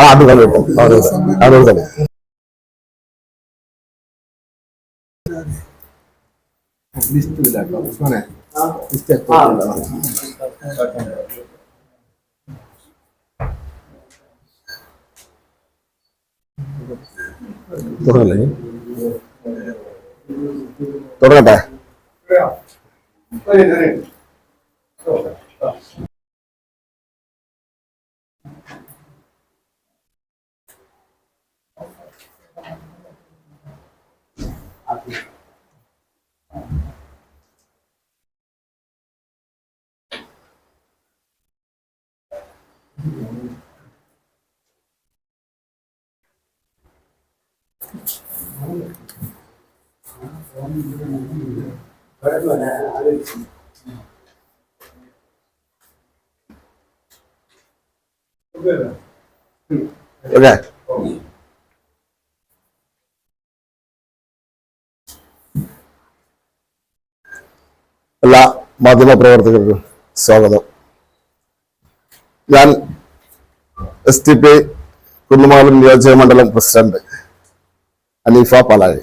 ആ അത് കേട്ടോ അത് അത് തന്നെ. തുടങ്ങല്ലേ? തുടങ്ങട്ടെ. ഓക്കെ എല്ലാ മാധ്യമ പ്രവർത്തകർക്കും സ്വാഗതം. ഞാൻ എസ് ടി പി കുന്നുമാലം നിയോജക മണ്ഡലം പ്രസിഡന്റ് അലീഫ പാലാഴി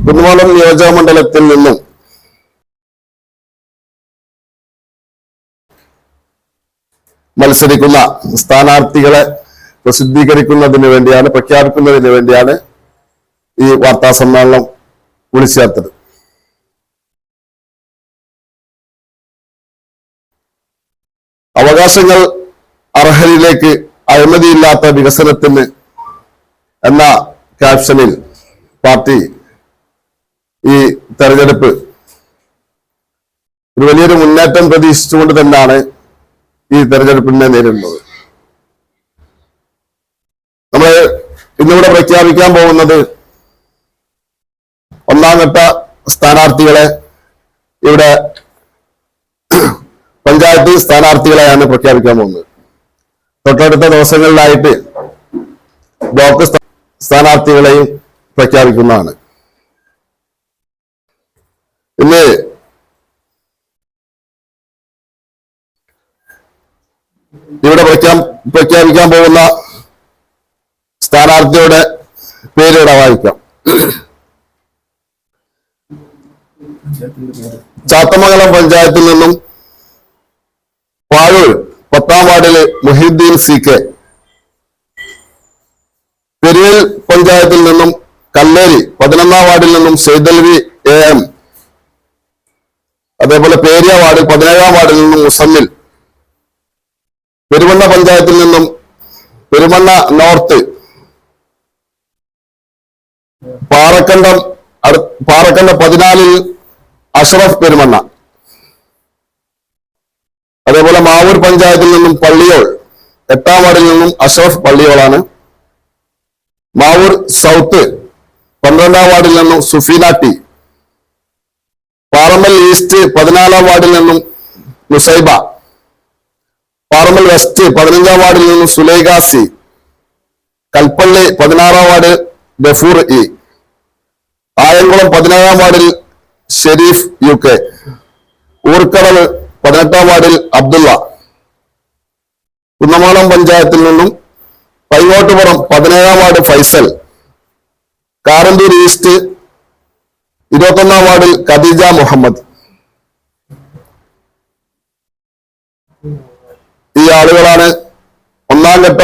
കുന്നുമോളം നിയോജക മണ്ഡലത്തിൽ നിന്നും മത്സരിക്കുന്ന സ്ഥാനാർത്ഥികളെ പ്രസിദ്ധീകരിക്കുന്നതിന് വേണ്ടിയാണ് പ്രഖ്യാപിക്കുന്നതിന് വേണ്ടിയാണ് ഈ വാർത്താ സമ്മേളനം വിളിച്ചു ചേർത്തത് അവകാശങ്ങൾ അർഹരിലേക്ക് അഴിമതിയില്ലാത്ത വികസനത്തിന് എന്ന ക്യാപ്ഷനിൽ പാർട്ടി ഈ തെരഞ്ഞെടുപ്പ്. ഒരു വലിയൊരു മുന്നേറ്റം പ്രതീക്ഷിച്ചുകൊണ്ട് തന്നെയാണ് ഈ തെരഞ്ഞെടുപ്പിനെ നേരിടുന്നത്. നമ്മൾ ഇന്നിവിടെ പ്രഖ്യാപിക്കാൻ പോകുന്നത് ഒന്നാം ഘട്ട സ്ഥാനാർത്ഥികളെ ഇവിടെ പഞ്ചായത്ത് സ്ഥാനാർത്ഥികളെയാണ് പ്രഖ്യാപിക്കാൻ പോകുന്നത്. തൊട്ടടുത്ത ദിവസങ്ങളിലായിട്ട് ബ്ലോക്ക് സ്ഥാ- സ്ഥാനാർത്ഥികളെയും പ്രഖ്യാപിക്കുന്നതാണ്. ഇന്ന് ഇവിടെ പ്രഖ്യാ പ്രഖ്യാപിക്കാൻ പോകുന്ന സ്ഥാനാർത്ഥിയുടെ പേര് ഇവിടെ വായിക്കാം. ചാത്തമംഗലം പഞ്ചായത്തിൽ നിന്നും പാഴൂർ പത്താം വാർഡിലെ മുഹിദ്ദീൻ സി കെ. പെരിയൽ പഞ്ചായത്തിൽ നിന്നും കല്ലേരി പതിനൊന്നാം വാർഡിൽ നിന്നും സെയ്തൽവി പേരിയ വാർഡ് പതിനേഴാം വാർഡിൽ നിന്നും മുസമ്മിൽ. പെരുമണ്ണ പഞ്ചായത്തിൽ നിന്നും പെരുമണ്ണ നോർത്ത്. പാറക്കണ്ടം പാറക്കണ്ട പതിനാലിൽ അഷ്റഫ് പെരുമണ്ണ. അതേപോലെ മാവൂർ പഞ്ചായത്തിൽ നിന്നും പള്ളിയോൾ. എട്ടാം വാർഡിൽ നിന്നും അഷ്റഫ് പള്ളിയോളാണ്. മാവൂർ സൗത്ത്. പന്ത്രണ്ടാം വാർഡിൽ നിന്നും സുഫീന ടി. പാറമ്മൽ ഈസ്റ്റ് പതിനാലാം വാർഡിൽ നിന്നും നുസൈബ. പാറമ്മൽ വെസ്റ്റ് പതിനഞ്ചാം വാർഡിൽ നിന്നും സുലൈഖാസി. കൽപ്പള്ളി പതിനാറാം വാർഡ് ഗഫൂർ ഇ. ആയംകുളം പതിനേഴാം വാർഡിൽ ഷെരീഫ് യു കെ. ഊർക്കടവ് പതിനെട്ടാം വാർഡിൽ അബ്ദുള്ള. കുന്നമാളം പഞ്ചായത്തിൽ നിന്നും പൈങ്ങോട്ടുപുറം പതിനേഴാം വാർഡ് ഫൈസൽ. കാരന്തൂർ ഈസ്റ്റ് ഇരുപത്തൊന്നാം വാർഡിൽ ഖദീജ മുഹമ്മദ്. ഈ ആളുകളാണ് ഒന്നാം ഘട്ട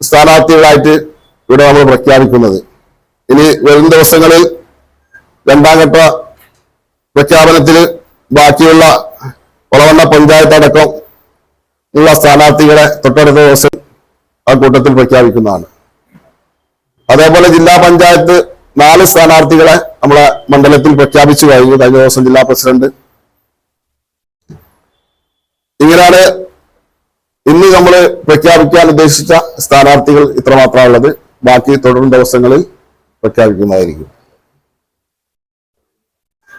സ്ഥാനാർത്ഥികളായിട്ട് ഇവിടെ നമ്മൾ പ്രഖ്യാപിക്കുന്നത്. ഇനി വരും ദിവസങ്ങളിൽ രണ്ടാം ഘട്ട പ്രഖ്യാപനത്തിൽ ബാക്കിയുള്ള ഒളവണ്ണ പഞ്ചായത്ത് അടക്കം ഉള്ള സ്ഥാനാർത്ഥികളെ തൊട്ടടുത്ത ദിവസം ആ കൂട്ടത്തിൽ പ്രഖ്യാപിക്കുന്നതാണ്. അതേപോലെ ജില്ലാ പഞ്ചായത്ത് നാല് സ്ഥാനാർത്ഥികളെ നമ്മളെ മണ്ഡലത്തിൽ പ്രഖ്യാപിച്ചു കഴിഞ്ഞു. കഴിഞ്ഞ ദിവസം ജില്ലാ പ്രസിഡന്റ്. ഇങ്ങനെയാണ് ഇന്ന് നമ്മൾ പ്രഖ്യാപിക്കാൻ ഉദ്ദേശിച്ച സ്ഥാനാർത്ഥികൾ ഇത്രമാത്രമുള്ളത്. ബാക്കി തുടരും ദിവസങ്ങളിൽ പ്രഖ്യാപിക്കുന്നതായിരിക്കും.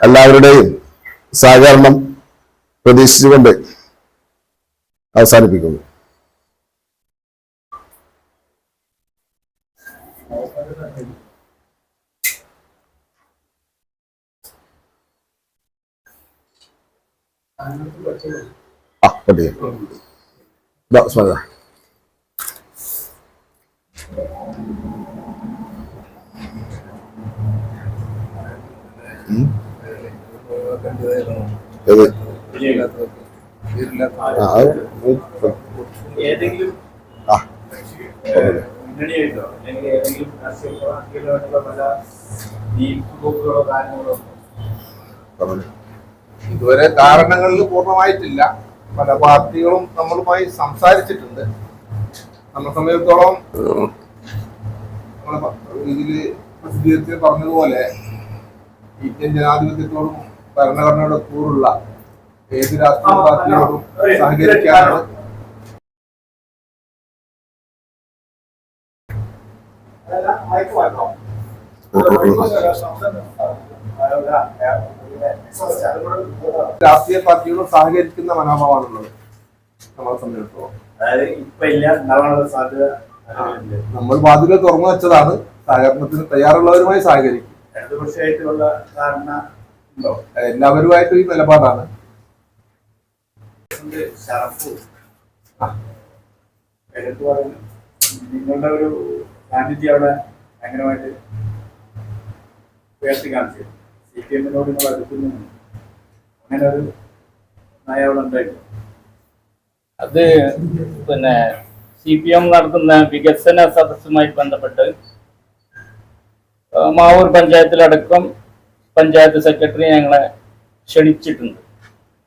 എല്ലാവരുടെയും സഹകരണം പ്രതീക്ഷിച്ചുകൊണ്ട് അവസാനിപ്പിക്കുന്നു. ആ ഇതാ, സ്മരണ. ഉം. ഏത്? ആ, ആ, പറഞ്ഞില്ലേ. ഇതുവരെ കാരണങ്ങളിൽ പൂർണമായിട്ടില്ല. പല പാർട്ടികളും നമ്മളുമായി സംസാരിച്ചിട്ടുണ്ട്. നമ്മളെ സംബന്ധിച്ചിടത്തോളം ഇതിൽ പ്രസിദ്ധീകരിച്ച് പറഞ്ഞതുപോലെ ഇന്ത്യൻ ജനാധിപത്യത്തോടും ഭരണഘടനയുടെ കൂറുള്ള ഏത് രാഷ്ട്രീയ പാർട്ടിയോടും സഹകരിക്കാനാണ് രാഷ്ട്രീയ പാർട്ടികളും സഹകരിക്കുന്ന മനോഭാവമാണുള്ളത്. നമ്മളെ സംബന്ധിച്ചിടത്തോളം. നമ്മൾ വാതിലുകൾ തുറന്നു വെച്ചതാണ്. സഹകരണത്തിന് തയ്യാറുള്ളവരുമായി സഹകരിക്കും. എല്ലാവരുമായിട്ട് ഈ നിലപാടാണ്. നിങ്ങളുടെ ഒരു സാന്നിധ്യം അവിടെ ഭയങ്കരമായിട്ട് ഉയർത്തി കാണിച്ചു എമ്മിനോട് നിങ്ങൾ അടുക്കുന്നു അങ്ങനെ ഒരു നയം ഉണ്ടായിരുന്നു അത് പിന്നെ സി പി എം നടത്തുന്ന വികസന സദസ്സുമായി ബന്ധപ്പെട്ട് മാവൂർ പഞ്ചായത്തിലടക്കം പഞ്ചായത്ത് സെക്രട്ടറി ഞങ്ങളെ ക്ഷണിച്ചിട്ടുണ്ട്.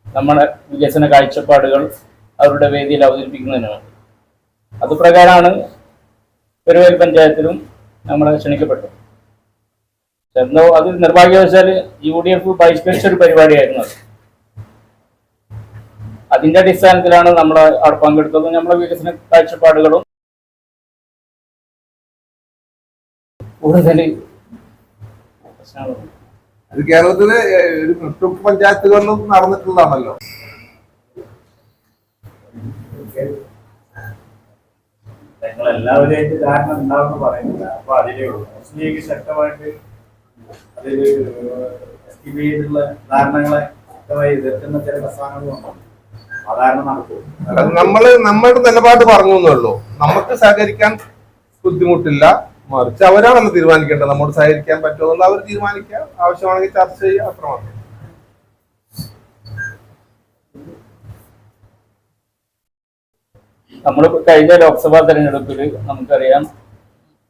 നമ്മുടെ വികസന കാഴ്ചപ്പാടുകൾ അവരുടെ വേദിയിൽ അവതരിപ്പിക്കുന്നതിന് വേണ്ടി. അത് പ്രകാരമാണ് പെരുവേൽ പഞ്ചായത്തിലും നമ്മളെ ക്ഷണിക്കപ്പെട്ടത്. എന്തോ അത് നിർഭാഗ്യവശാൽ യു ഡി എഫ് ബഹിഷ്കരിച്ച ഒരു പരിപാടിയായിരുന്നു അത്. അതിന്റെ അടിസ്ഥാനത്തിലാണ് നമ്മൾ അവിടെ പങ്കെടുത്തതും നമ്മളെ വികസന കാഴ്ചപ്പാടുകളും കൂടുതൽ അത് കേരളത്തിലെ മിക്ക പഞ്ചായത്തുകളിലും നടന്നിട്ടുള്ളതാണല്ലോ. ഞങ്ങൾ എല്ലാവരുമായിട്ട് ധാരണ ഉണ്ടാവുമെന്ന് പറയുന്നില്ല. അപ്പൊ അതിലേ ഉള്ളൂ. മുസ്ലിം ലീഗ് ശക്തമായിട്ട് അതിൽ ധാരണകളെ എതിർക്കുന്ന ചില നമ്മൾ നമ്മളുടെ നിലപാട് പറഞ്ഞു എന്നുള്ളൂ നമുക്ക് സഹകരിക്കാൻ ബുദ്ധിമുട്ടില്ല. മറിച്ച് അവരാണല്ലോ തീരുമാനിക്കേണ്ടത്. നമ്മോട് സഹകരിക്കാൻ പറ്റുമോ എന്ന് അവർ തീരുമാനിക്കുക. ആവശ്യമാണെങ്കിൽ ചർച്ച ചെയ്യുക. അത്രമാത്രം നമ്മൾ കഴിഞ്ഞ ലോക്സഭാ തെരഞ്ഞെടുപ്പിൽ നമുക്കറിയാം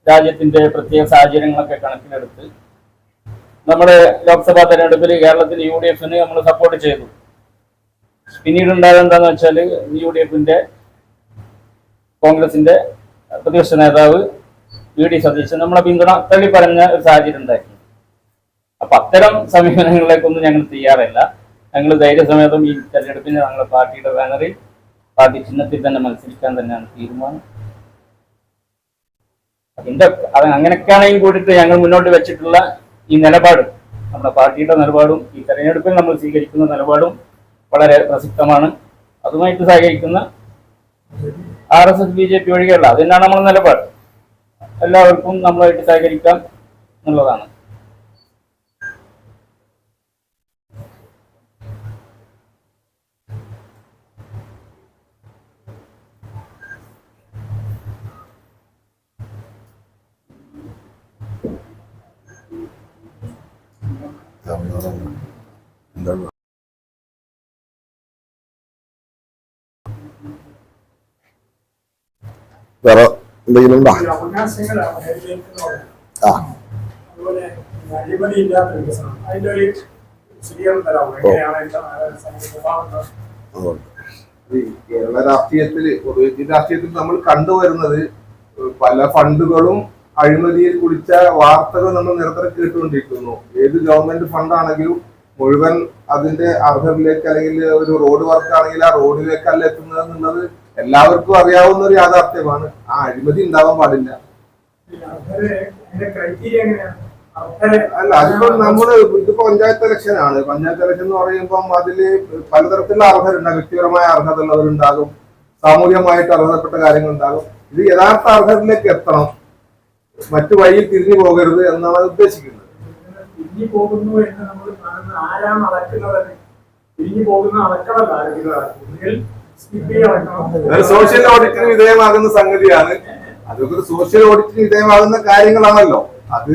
രാജ്യത്തിന്റെ പ്രത്യേക സാഹചര്യങ്ങളൊക്കെ കണക്കിലെടുത്ത് നമ്മുടെ ലോക്സഭാ തെരഞ്ഞെടുപ്പിൽ കേരളത്തിൽ യു ഡി എഫിന് നമ്മൾ സപ്പോർട്ട് ചെയ്തു പിന്നീട് ഉണ്ടായത് എന്താന്ന് വെച്ചാൽ യു ഡി എഫിന്റെ കോൺഗ്രസിന്റെ പ്രതിപക്ഷ നേതാവ് വി ഡി സതീശൻ നമ്മളെ പിന്തുണ തള്ളി പറഞ്ഞ ഒരു സാഹചര്യം ഉണ്ടായിരുന്നു. അപ്പൊ അത്തരം സമീപനങ്ങളിലേക്കൊന്നും ഞങ്ങൾ തയ്യാറല്ല. ഞങ്ങൾ ധൈര്യസമേതം ഈ തെരഞ്ഞെടുപ്പിന് ഞങ്ങളുടെ പാർട്ടിയുടെ ബാനറിൽ പാർട്ടി ചിഹ്നത്തിൽ തന്നെ മത്സരിക്കാൻ തന്നെയാണ് തീരുമാനം. അതിന്റെ അത് അങ്ങനെയൊക്കെയാണെങ്കിൽ കൂടിയിട്ട് ഞങ്ങൾ മുന്നോട്ട് വെച്ചിട്ടുള്ള ഈ നിലപാട് നമ്മുടെ പാർട്ടിയുടെ നിലപാടും ഈ തെരഞ്ഞെടുപ്പിൽ നമ്മൾ സ്വീകരിക്കുന്ന നിലപാടും വളരെ പ്രസക്തമാണ്. അതുമായിട്ട് സഹകരിക്കുന്ന R S S B J P ഒഴികെയുള്ള അത് തന്നെയാണ് നമ്മുടെ നിലപാട്. എല്ലാവർക്കും നമ്മളായിട്ട് സഹകരിക്കാം എന്നുള്ളതാണ്. എന്താണ് വേറെ എന്തെങ്കിലും ഉണ്ടോ? ആ. കേരള രാഷ്ട്രീയത്തിൽ രാഷ്ട്രീയത്തിൽ നമ്മൾ കണ്ടുവരുന്നത് പല ഫണ്ടുകളും അഴിമതിയിൽ കുടിച്ച വാർത്തകൾ നമ്മൾ നിരന്തരം കേട്ടുകൊണ്ടിരിക്കുന്നു. ഏത് ഗവൺമെന്റ് ഫണ്ടാണെങ്കിലും മുഴുവൻ അതിന്റെ അർഹരിലേക്ക് അല്ലെങ്കിൽ ഒരു റോഡ് വർക്ക് ആണെങ്കിൽ ആ റോഡിലേക്കല്ല എത്തുന്നത് എന്നുള്ളത് എല്ലാവർക്കും അറിയാവുന്ന ഒരു യാഥാർത്ഥ്യമാണ്. ആ അഴിമതി ഉണ്ടാവാൻ പാടില്ല. അല്ല അതിപ്പോ നമ്മൾ ഇതിപ്പോ പഞ്ചായത്ത് ഇലക്ഷൻ ആണ്. പഞ്ചായത്ത് ഇലക്ഷൻ എന്ന് പറയുമ്പോൾ അതിൽ പലതരത്തിലുള്ള അർഹരുണ്ടാകും വ്യക്തിപരമായ അർഹത ഉള്ളവരുണ്ടാകും സാമൂഹികമായിട്ട് അർഹതപ്പെട്ട കാര്യങ്ങൾ ഉണ്ടാകും ഇത് യഥാർത്ഥ അർഹതയിലേക്ക് എത്തണം. മറ്റു വഴിയിൽ തിരിഞ്ഞു പോകരുത് എന്നാണ് അത് ഉദ്ദേശിക്കുന്നത്. തിരിഞ്ഞു പോകുന്നു എന്ന് നമ്മൾ കാണുന്ന ആരാണ് അളക്കുന്നത് തിരിഞ്ഞു പോകുന്ന അളക്കമല്ല ആരെങ്കിലും സോഷ്യൽ ഓഡിറ്റിന് വിധേയമാകുന്ന സംഗതിയാണ്. അതൊക്കെ സോഷ്യൽ ഓഡിറ്റിന് വിധേയമാകുന്ന കാര്യങ്ങളാണല്ലോ. അത്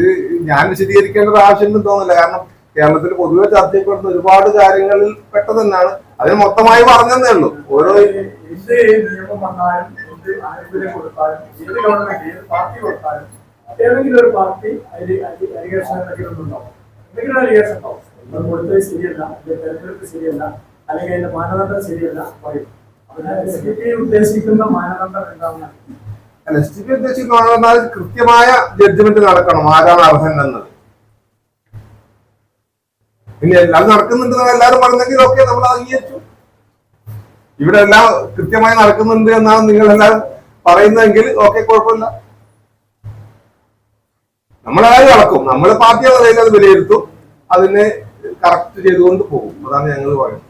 ഞാൻ വിശദീകരിക്കേണ്ട ഒരു ആവശ്യമൊന്നും തോന്നില്ല കാരണം കേരളത്തിൽ പൊതുവെ ചർച്ച ചെയ്യപ്പെടുന്ന ഒരുപാട് കാര്യങ്ങളിൽ പെട്ടതെന്നാണ്. അതിന് മൊത്തമായി പറഞ്ഞതേ ഉള്ളൂ. ഓരോ എന്ത് നിയമം വന്നാലും എന്ത് ആനുകൂല്യം കൊടുത്താലും ഏത് ഗവൺമെന്റ് ഏത് പാർട്ടി കൊടുത്താലും ഏതെങ്കിലും ഒരു പാർട്ടി അതിൽ അലിഗേഷൻ എന്തെങ്കിലും ഉണ്ടാവും എന്തെങ്കിലും അലിഗേഷൻ ഉണ്ടാവും നമ്മൾ കൊടുത്തത് ശരിയല്ല അതിന്റെ തെരഞ്ഞെടുപ്പ് ശരിയല്ല അല്ലെങ്കിൽ അതിന്റെ മാനദണ്ഡം ശരിയല്ല പറയും. എസ് ഡി ഉദ്ദേശിക്കുന്ന മാനദണ്ഡം എന്താണെന്നാണ് എസ് ടി പി ഉദ്ദേശിക്കുന്ന കൃത്യമായ ജഡ്ജ്മെന്റ് നടക്കണം. ആരാണ് അർഹൻ എന്നത് ഇനി എല്ലാം നടക്കുന്നുണ്ടെന്ന് എല്ലാവരും പറഞ്ഞെങ്കിൽ ഓക്കെ നമ്മൾ അംഗീകരിച്ചു. ഇവിടെ എല്ലാം കൃത്യമായി നടക്കുന്നുണ്ട് എന്നാണ് നിങ്ങൾ എല്ലാവരും പറയുന്നതെങ്കിൽ ഓക്കെ കുഴപ്പമില്ല. നമ്മളാരും നടക്കും നമ്മൾ പാർട്ടിയുടെ നിലയിൽ അത് വിലയിരുത്തും. അതിനെ കറക്റ്റ് ചെയ്തുകൊണ്ട് പോകും. അതാണ് ഞങ്ങൾ പറയുന്നത്.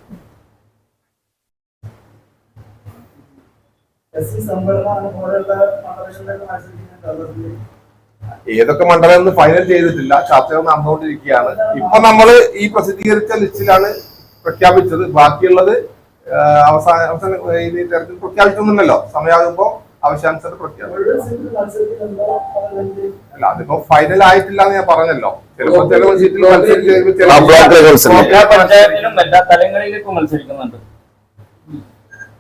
ഏതൊക്കെ മണ്ഡലം എന്ന് ഫൈനൽ ചെയ്തിട്ടില്ല. ചർച്ചകൾ നടന്നുകൊണ്ടിരിക്കുകയാണ് ഇപ്പൊ നമ്മൾ ഈ പ്രസിദ്ധീകരിച്ച ലിസ്റ്റിലാണ് പ്രഖ്യാപിച്ചത്. ബാക്കിയുള്ളത് അവസാന അവസാന ഈ തെരഞ്ഞെടുപ്പ് പ്രഖ്യാപിച്ചൊന്നുമില്ലല്ലോ. സമയമാകുമ്പോ ആവശ്യാനുസരണം പ്രഖ്യാപിക്കും അല്ല അതിപ്പോ ഫൈനൽ ആയിട്ടില്ല എന്ന് ഞാൻ പറഞ്ഞല്ലോ. ചിലപ്പോ ചില സീറ്റിൽ മത്സരിക്കുന്നുണ്ട്.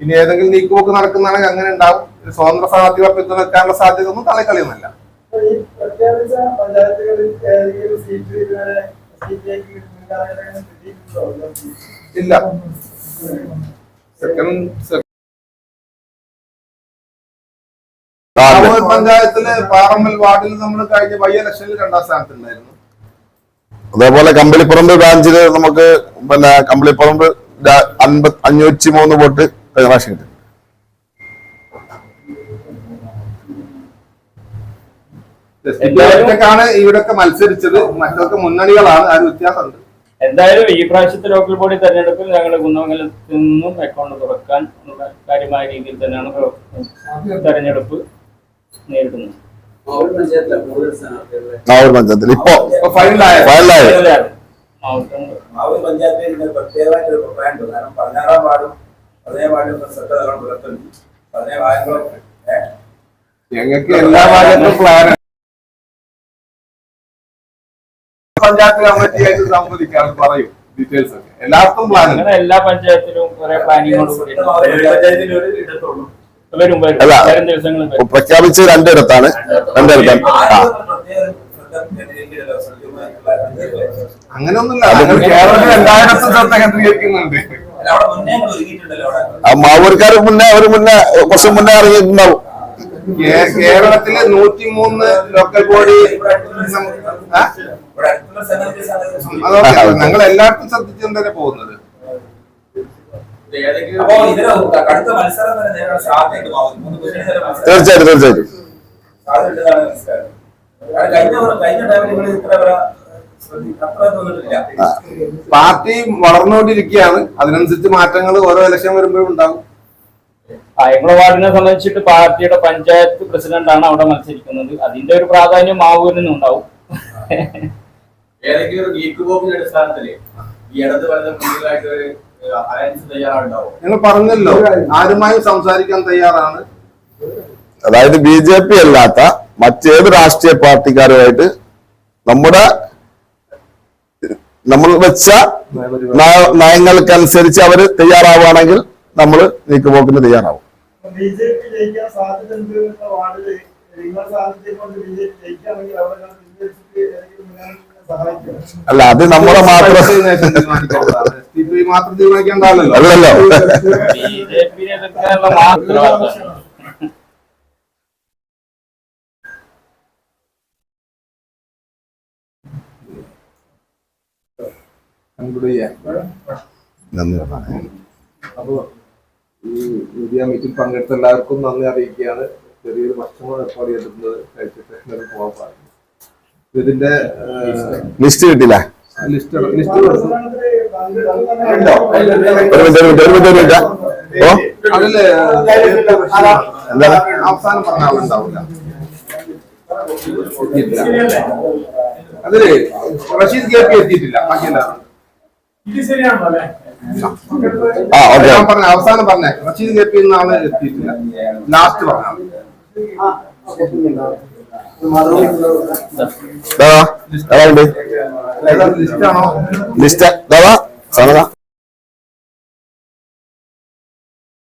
ഇനി ഏതെങ്കിലും നീക്കുപോക്ക് നടക്കുന്നതാണെങ്കിൽ അങ്ങനെ ഉണ്ടാവും. സ്വതന്ത്ര സ്ഥാനാർത്ഥികളെ പിന്തുണയ്ക്കാനുള്ള സാധ്യത ഒന്നും തള്ളിക്കളിയൊന്നുമല്ല ഇല്ല. പ്രഖ്യാപിച്ച പഞ്ചായത്തിൽ പാറമ്മൽ വാർഡിൽ നമ്മൾ കഴിഞ്ഞ ബൈ ഇലക്ഷനിൽ രണ്ടാം സ്ഥാനത്തുണ്ടായിരുന്നു. അതേപോലെ കമ്പളിപ്പറമ്പ് ബ്രാഞ്ചിൽ നമുക്ക് പിന്നെ കമ്പളിപ്പറമ്പ് അൻപത് അഞ്ഞൂറ്റി മൂന്ന് വോട്ട് കഴിഞ്ഞ പ്രാവശ്യം കിട്ടി. ാണ് ഇവിടൊക്കെ മത്സരിച്ചത്. മറ്റൊക്കെ മുന്നണികളാണ്. ആ ഒരു വ്യത്യാസമുണ്ട്. എന്തായാലും ഈ പ്രാവശ്യത്തെ ലോക്കൽ ബോഡി തെരഞ്ഞെടുപ്പിൽ ഞങ്ങൾ കുന്നമംഗലത്തിൽ നിന്നും അക്കൗണ്ട് തുറക്കാൻ ഉള്ള കാര്യമായ രീതിയിൽ തന്നെയാണ് തെരഞ്ഞെടുപ്പ്. നേരിടുന്നത് പഞ്ചായത്തിൽ. ഇപ്പോ ഫൈനലായ? മാവൂർ പഞ്ചായത്തിൽ ഇതിന് പ്രത്യേകമായിട്ട് ഒരു അഭിപ്രായമുണ്ട്. കാരണം പതിനാറാം വാർഡും പതിനേഴ് വാർഡും ശ്രദ്ധ തരണം പുലർത്തുന്നു. പതിനേഴ് വാർഡുകളും ഞങ്ങൾക്ക് എല്ലാ ഭാഗത്തും പ്ലാൻ പഞ്ചായത്ത് കമ്മിറ്റിയായിട്ട് സംവദിക്കാൻ പറയും. ഡീറ്റെയിൽസ് ഒക്കെ. എല്ലാവർക്കും പ്ലാൻ എല്ലാ പഞ്ചായത്തിലും കുറെ പ്ലാനിങ്ങോട് കൂടി പഞ്ചായത്തിൽ ഒരു ഇടത്തുള്ളൂ. അല്ല. വരും ദിവസങ്ങളിൽ വരും. പ്രഖ്യാപിച്ച് രണ്ടിടത്താണ്. രണ്ടിടത്താണ് ആ. അങ്ങനെയൊന്നുമില്ല. മാവൂർക്കാർ മുന്നേ അവർ മുന്നേ കുറച്ച് മുന്നേ ഇറങ്ങിയിട്ടുണ്ടാവും. കേരളത്തിലെ നൂറ്റിമൂന്ന് ലോക്കൽ ബോഡി ഞങ്ങൾ എല്ലായിടത്തും ശ്രദ്ധിച്ചു തന്നെ പോകുന്നത്. അത്ര തീർച്ചയായിട്ടും പാർട്ടി വളർന്നുകൊണ്ടിരിക്കുകയാണ്. അതിനനുസരിച്ച് മാറ്റങ്ങൾ ഓരോ ഇലക്ഷൻ വരുമ്പോഴും ഉണ്ടാകും. ആയക്കുള വാർഡിനെ സംബന്ധിച്ചിട്ട് പാർട്ടിയുടെ പഞ്ചായത്ത് പ്രസിഡന്റാണ് അവിടെ മത്സരിക്കുന്നത്. അതിന്റെ ഒരു പ്രാധാന്യം മാവൂരിനും ഉണ്ടാവും. ഏതെങ്കിലും ഒരു ഗീക്ക് ബോബിന്റെ അടിസ്ഥാനത്തിൽ ഈ ഇടത് വലത് മുന്നിലായിട്ട് ഞങ്ങൾ പറഞ്ഞല്ലോ ആരുമായും സംസാരിക്കാൻ തയ്യാറാണ്. അതായത് ബി ജെ പി അല്ലാത്ത മറ്റേത് രാഷ്ട്രീയ പാർട്ടിക്കാരുമായിട്ട് നമ്മുടെ നമ്മൾ വെച്ച നയ- നയങ്ങൾക്കനുസരിച്ച് അവർ തയ്യാറാവുകയാണെങ്കിൽ നമ്മൾ നീക്കുപോക്കിന് തയ്യാറാവും. ബി അല്ല അത് നമ്മളെ മാത്രം. മാത്രം തീരുമാനിക്കേണ്ടല്ലോ അല്ലല്ലോ. പറഞ്ഞേ. അപ്പോ ഈ മീഡിയ മീറ്റിൽ പങ്കെടുത്ത എല്ലാവർക്കും നന്ദി അറിയിക്കുകയാണ്. ചെറിയൊരു ഭക്ഷണം ഏർപ്പാട് ചെയ്തിട്ടുള്ളത് കഴിച്ചിട്ട് പോകാൻ പാടില്ല. ഇതിന്റെ ലിസ്റ്റ് കിട്ടില്ല ലിസ്റ്റ് ലിസ്റ്റ് ഓ? അതിൽ? അവസാനം പറഞ്ഞ ആളുണ്ടാവില്ല എത്തിയിട്ടില്ല. ശരിയല്ലേ അതിൽ റഷീദ് കെ പി എത്തിയിട്ടില്ല. ബാക്കി എല്ലാവരും ഇത് ശരിയാണോ അല്ലേ? ആ ഓക്കെ. ഞാൻ പറഞ്ഞ അവസാനം പറഞ്ഞേ. റഷീദ് കെ പി എന്നാണ് എത്തിയിട്ടില്ല. ലാസ്റ്റ് പറഞ്ഞു ലിസ്റ്റ് സാധന